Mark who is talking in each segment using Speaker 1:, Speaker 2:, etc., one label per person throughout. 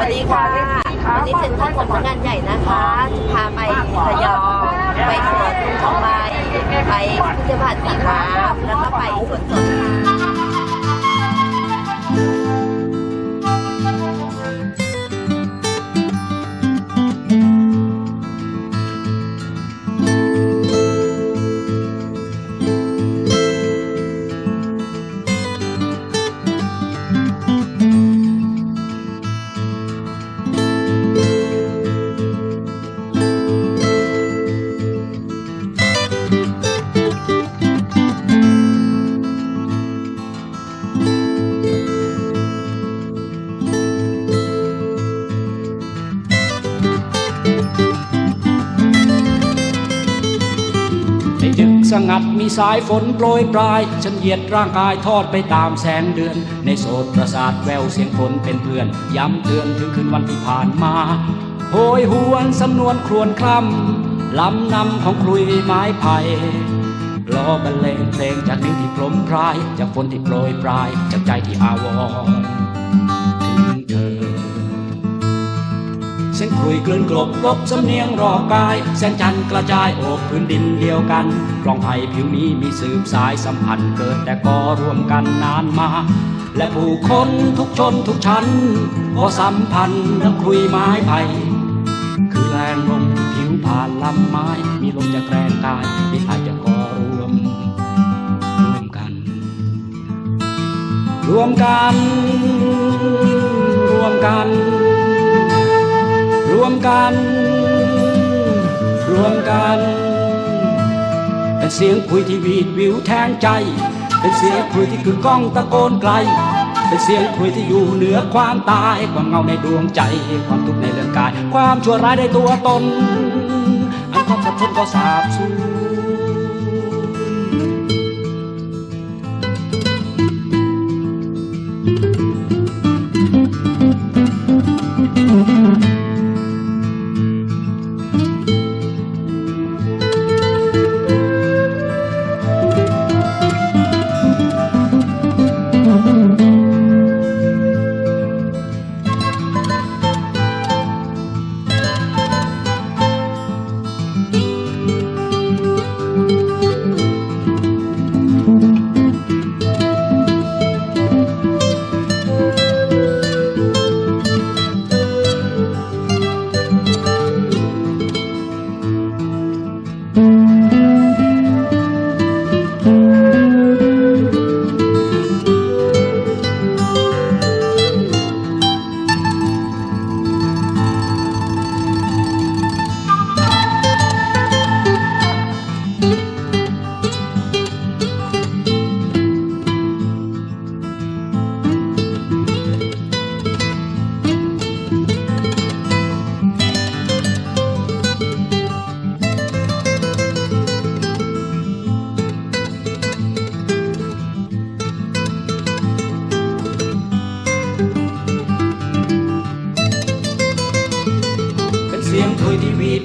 Speaker 1: วัสดีค่ะ วันนี้เซ็นทรัลสำนักงานใหญ่นะคะจะพาไประยองไปสวนลุงทองใบไปพิพิธภัณฑ์สีฟ้าแล้วก็ไปสวนสดค่ะ
Speaker 2: สงัดมีสายฝนโปรยปลาย ฉันเหยียดร่างกายทอดไปตามแสงเดือน ในโสดประสาทแววเสียงฝนเป็นเพื่อน ย้ำเตือนถึงคืนวันที่ผ่านมาโหยหวนสำนวนครวญคล่ำลำนำของคลุยไม้ไผ่ล้อบรรเลงเพลงจากนิ้วที่พรมพราย จากฝนที่โปรยปลาย จากใจที่อาวร เส้นครุยกลืนกลบลบสำเนียงรอกาย แสงจันทร์กระจายโอบพื้นดินเดียวกันกลองไผ่ผิวนี้มีสืบสายสัมพันธ์เกิดแต่ก็รวมกันนานมา และผู้คนทุกชนทุกชั้นพอสัมพันธ์น้ำครุยไม้ไผ่คือแรงลมผิวผ่านลำไม้ มีลมจากรงกายที่ไผ่จะก่อรวมรวมกัน รวมกัน กัน รวมกัน เป็นเสียงคุยที่วีดวิวแทงใจ เป็นเสียงคุยที่คือกล้องตะโกนไกล เป็นเสียงคุยที่อยู่เหนือความตาย ความเงาในดวงใจ ความทุกข์ในเรื่องกาย ความชั่วร้ายในตัวตน อันความสับสนก็สาบสูญ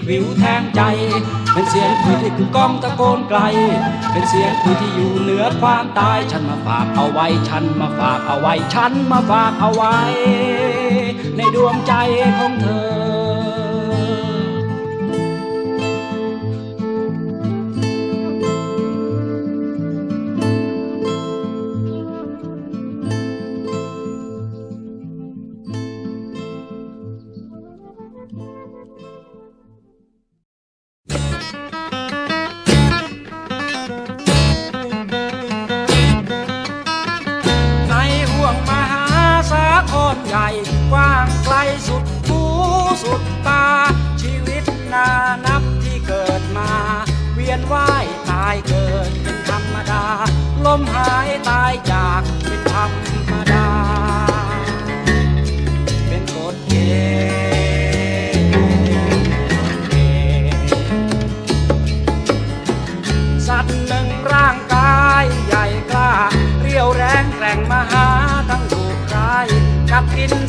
Speaker 2: วิวแทงใจ เป็นเสียงคุยที่คือกล้องตะโกนไกล เป็นเสียงคุยที่อยู่เหนือความตาย ฉันมาฝากเอาไว้ ฉันมาฝากเอาไว้ ฉันมาฝากเอาไว้ ในดวงใจของเธอ สุดหูสุดตา ชีวิตนานับที่เกิดมา เวียนว่ายตายเกิดเป็นธรรมดา ลมหายตายจ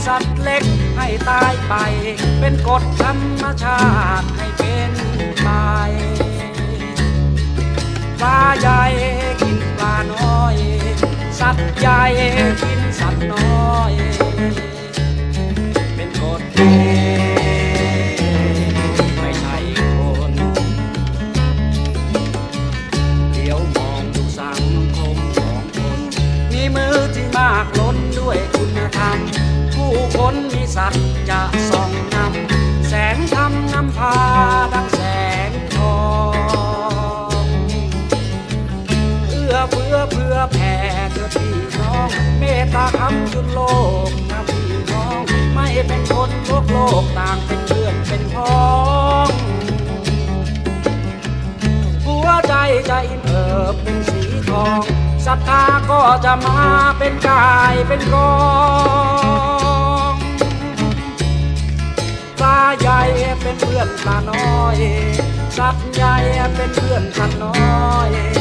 Speaker 2: สัตว์เล็กให้ตายไป เป็นกฎธรรมชาติให้เป็นไปปลาใหญ่กินปลาน้อย สัตว์ใหญ่กินสัตว์น้อย นมีสัตว์จะส่องนำแสงธรรมนำพาดังแสงทองเพื่อเพื่อเพื่อแผ่เพื่อพี่น้อง เมตตาคำจุดโลกนะพี่น้อง ไม่เป็นคนโลกโลกต่างเป็นเพื่อนเป็นพ้องหัวใจใจอิ่มเอิบเป็นสีทองศรัทธาก็จะมาเป็นกายเป็นกอง ตาใหญ่เป็นเพื่อนตาน้อย สัตว์ใหญ่เป็นเพื่อนสัตว์น้อย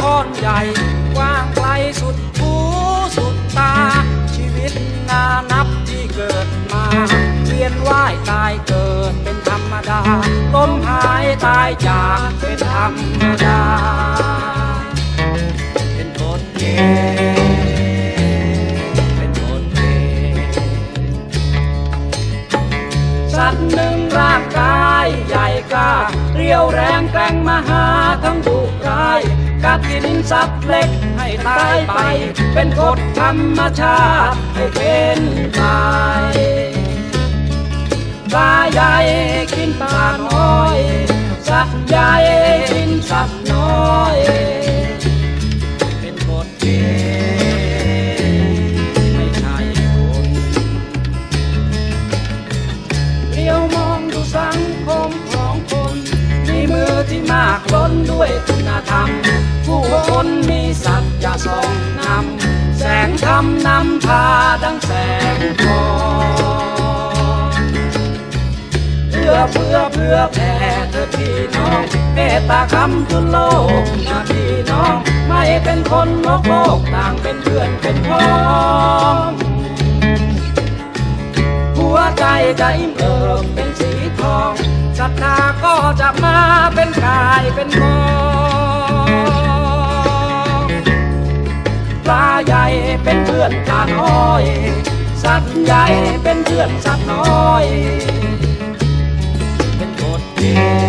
Speaker 2: ครใหญ่กว้างไกลสุดหูสุดตา ชีวิตนานับที่เกิดมาเวียนว่ายตายเกิดเป็นธรรมดาล้มหายตายจากเป็นธรรมดา เป็นบทเพลงเป็นบทเพลงสัตว์หนึ่งร่างกายใหญ่กล้าเรียวแรงแกร่งมหาทั้งดุ กัดกินสัตว์เล็กให้ตายไป เป็นกฎธรรมชาติให้เป็นตายปลาใหญ่กินปลาน้อย สัตว์ใหญ่กินสัตว์น้อย จะส่องนำแสงธรรมนำพาดังแสงทองเพื่อเพื่อเพื่อแผ่เธอพี่น้องเมตตาคำจุนโลกนะพี่น้อง ไม่เป็นคนโลกโลกต่างเป็นเพื่อนเป็นพ้องหัวใจใจเอิบเป็นสีทองศรัทธาก็จะมาเป็นกายเป็นกอง ใหญ่เป็นเพื่อนข้าน้อย สัตว์ใหญ่เป็นเพื่อนสัตว์น้อย เป็นกฎเกณฑ์